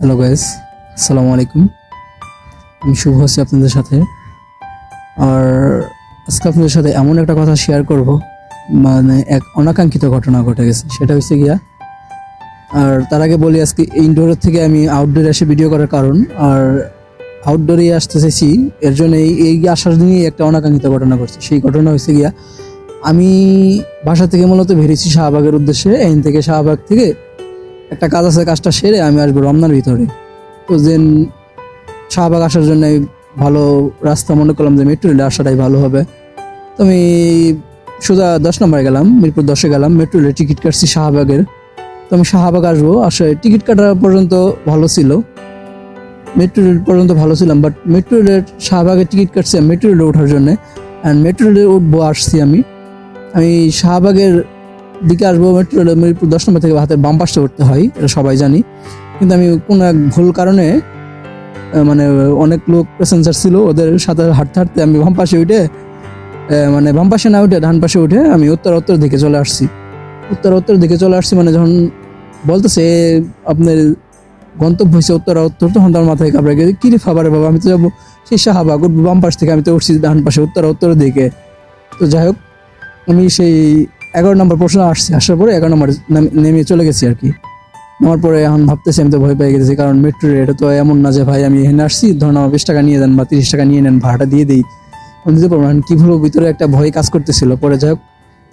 Hello guys, আসসালামু আলাইকুম। আমি শুভ আছি আপনাদের সাথে। আর আজকে আপনাদের সাথে এমন একটা কথা শেয়ার করব মানে এক অনাকাঙ্ক্ষিত ঘটনা ঘটে গেছে, সেটা হচ্ছে গিয়া, আর তার আগে বলি আজকে ইনডোরের থেকে আমি আউটডোরে এসে ভিডিও করার কারণ, আর আউটডোরে আসতে চাইছি, এর জন্য এই এই আসার দিনই একটা অনাকাঙ্ক্ষিত ঘটনা ঘটছে। সেই ঘটনা হয়েছে গিয়া, আমি বাসা থেকে মূলত বেরিয়েছি শাহবাগের উদ্দেশ্যে এই থেকে শাহবাগ থেকে একটা কাজ আছে, কাজটা সেরে আমি আসব রমনার ভিতরে। তো দেন শাহবাগ আসার জন্য ভালো রাস্তা মনে করলাম যে মেট্রো রেলে আসাটাই ভালো হবে। তো আমি সোজা দশ নম্বরে গেলাম, মিরপুর দশে গেলাম মেট্রো রেলে টিকিট কাটছি শাহবাগের। তো আমি শাহবাগ আসব, আসে টিকিট কাটা পর্যন্ত ভালো ছিল। মেট্রো রেল পর্যন্ত ভালো ছিলাম বাট মেট্রো রেলের শাহবাগের টিকিট কাটছি মেট্রো রেলে ওঠার জন্যে। অ্যান্ড মেট্রো রেলে উঠবো, আসছি আমি। আমি শাহবাগের দিকে আসব মেট্রো রেলে মিরপুর দশ নম্বর থেকে হাতের বাম পাশে উঠতে হয়, এটা সবাই জানি। কিন্তু আমি কোনো এক ভুল কারণে মানে অনেক লোক প্যাসেঞ্জার ছিল, ওদের সাথে হাঁটতে হাঁটতে আমি বাম পাশে উঠে মানে বাম পাশে না উঠে, ডান পাশে উঠে আমি উত্তর উত্তর দিকে চলে আসছি। উত্তর উত্তর দিকে চলে আসছি মানে যখন বলতেছে, আপনার গন্তব্য হয়েছে উত্তর উত্তর তখন তার মাথায় কাপড়ে গেছে কি রে খাবারে বাবা, আমি তো যাব সেই শাহবাগ উঠবো বাম পাশ থেকে আমি তো উঠছি ডান পাশে উত্তর উত্তর দিকে। তো যাই হোক, আমি সেই এগারো নম্বর প্রশ্ন আসছি, আসার পরে এগারো নম্বর নাম- চলে গেছি আর কি। নামার পরে এখন ভাবতেছি, আমি তো ভয় পেয়ে গেছি, কারণ মেট্রো এটা তো এমন না যে ভাই আমি এখানে আসছি, ধরুন আমার বিশ টাকা নিয়ে দেন বা তিরিশ টাকা নিয়ে নেন, ভাড়াটা দিয়ে দিই। আমি দিতে পারব না এখন কি হলো ভিতরে একটা ভয় কাজ করতেছিল। পরে যাই হোক,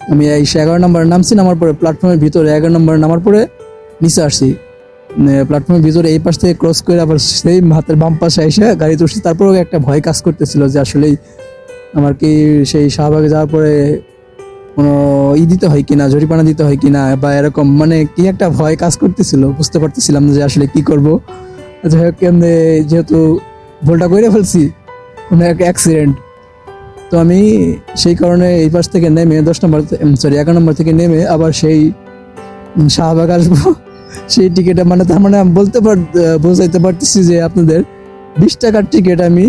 আমি এই এগারো নম্বরে নামছি, নামার পরে প্ল্যাটফর্মের ভিতরে এগারো নম্বরে নামার পরে নিচে আসছি। প্ল্যাটফর্মের ভিতরে এই পাশ থেকে ক্রস করে আবার সেই হাতের বাম পাশে এসে গাড়ি তুলছি তারপরেও একটা ভয় কাজ করতেছিল যে আসলেই আমার কি সেই শাহবাগে যাওয়ার পরে কোনো ই দিতে হয় কিনা জরিপানা দিতে হয় কিনা, বা এরকম মানে কি একটা ভয় কাজ করতেছিল, বুঝতে পারতেছিলাম না যে আসলে কি করব। যাই হোক এমনি যেহেতু ভুলটা করে ফেলছি, কোনো এক অ্যাক্সিডেন্ট তো আমি সেই কারণে এই পাশ থেকে নেমে দশ নম্বর সরি এগারো নম্বর থেকে নেমে আবার সেই শাহবাগ আসব সেই টিকিটে মানে তার মানে আমি বলতে পার বোঝাইতে পারতেছি যে আপনাদের বিশ টাকার টিকিট আমি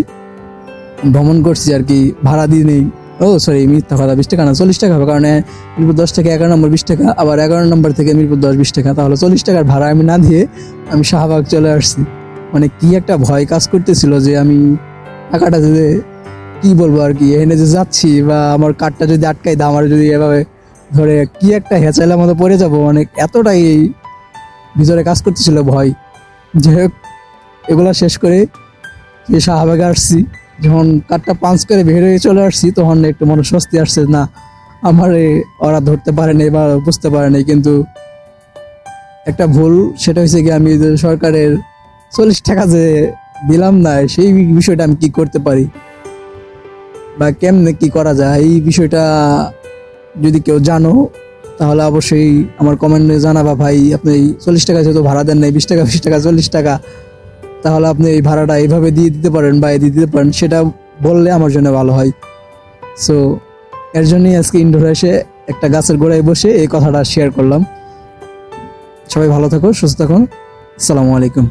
ভ্রমণ করছি আর কি, ভাড়া দিয়ে নেই। ও সরি মিথ্যা কথা, বিশ টাকা না, চল্লিশ টাকা হবে, কারণ মিরপুর দশ থেকে এগারো নম্বর বিশ টাকা, আবার এগারো নম্বর থেকে মিরপুর দশ বিশ টাকা, তাহলে চল্লিশ টাকার ভাড়া আমি না দিয়ে আমি শাহবাগ চলে আসছি। মানে কি একটা ভয় কাজ করতেছিল যে আমি টাকাটা যদি কি বলব আর কি, এখানে যে যাচ্ছি বা আমার কার্ডটা যদি আটকাই দাও, আমার যদি এভাবে ধরে কি একটা হেঁচাইলার মতো পড়ে যাব মানে এতটাই ভিতরে কাজ করতেছিল ভয়। যাই হোক, এগুলা শেষ করে শাহবাগে আসছি। যখন কাঠটা পাঞ্চ করে বের হয়ে চলে আসছি, তখন একটু মনে স্বস্তি আসছে না, আমার ওরা ধরতে পারেনি বা বুঝতে পারেনি কিন্তু একটা ভুল, সেটা হয়েছে কি আমি সরকারের চল্লিশ টাকা যে দিলাম না, সেই বিষয়টা আমি কি করতে পারি? বা কেমনে কি করা যায়? এই বিষয়টা যদি কেউ জানো, তাহলে অবশ্যই আমার কমেন্টে জানাবা ভাই, আপনি চল্লিশ টাকা যেহেতু ভাড়া দেন নাই, বিশ টাকা বিশ টাকা, চল্লিশ টাকা তাহলে আপনি এই ভাড়াটা এইভাবে দিয়ে দিতে পারেন বা দিয়ে দিতে পারেন, সেটা বললে আমার জন্য ভালো হয়। সো এর জন্যই আজকে ইনডোর এসে একটা গাছের গোড়ায় বসে এই কথাটা শেয়ার করলাম। সবাই ভালো থাকো, সুস্থ থাকুন আসসালামু আলাইকুম।